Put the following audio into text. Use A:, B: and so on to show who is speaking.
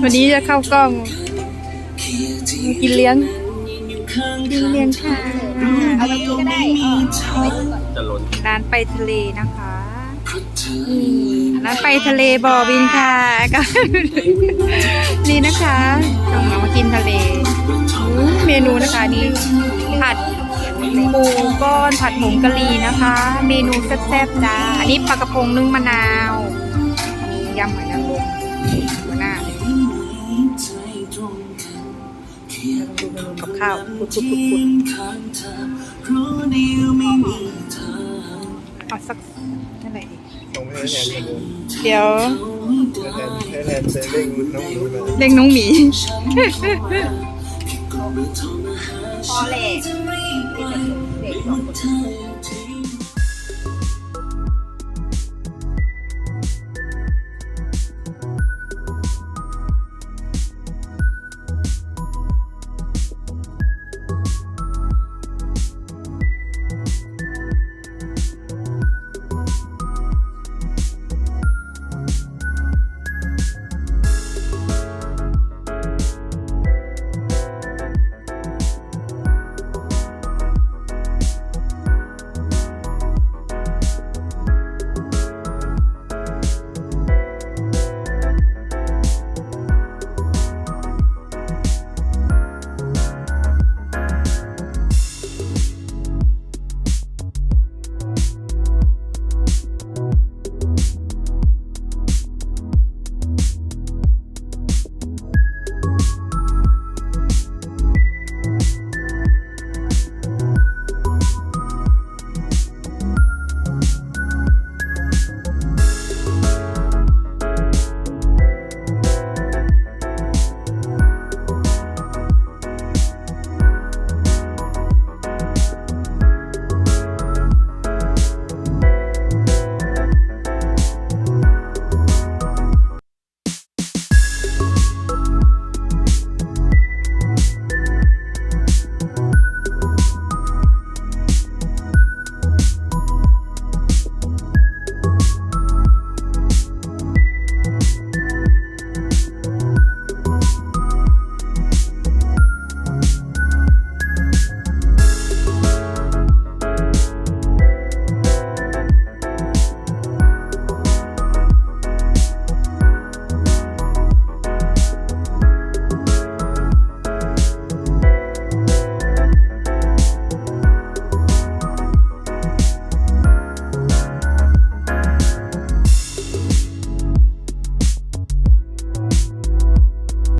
A: วันนี้จะเข้ากล้องมากินเลี้ยงกินเลี้ยงค่ะ
B: เอาไปกินก็ได้เออเอาไว้ก่อน
C: จะล้น
A: ร้านไปทะเลนะคะร้านไปทะเลบ่อบินค่ะก็นี่นะคะกำลังมากินทะเลเมนูนะคะนี่ผัดหมูก้อนผัดผงกะหรี่นะคะ เมนูแซ่บๆจ้าอันนี้ปลากระพงนึ่งมะนาวอันนี้ยำหอยนางรมหัวหน้า ข้าวปุดปุดปุดปุดเอาสักเท่าไหร่ดี
C: ต้องไม่ให้แทนเลย
A: เดี๋ยว
C: ให้แทนเซเล่งน้องรู้มา
A: เรียกน้องหมี
B: พอแหละเด็กสองคน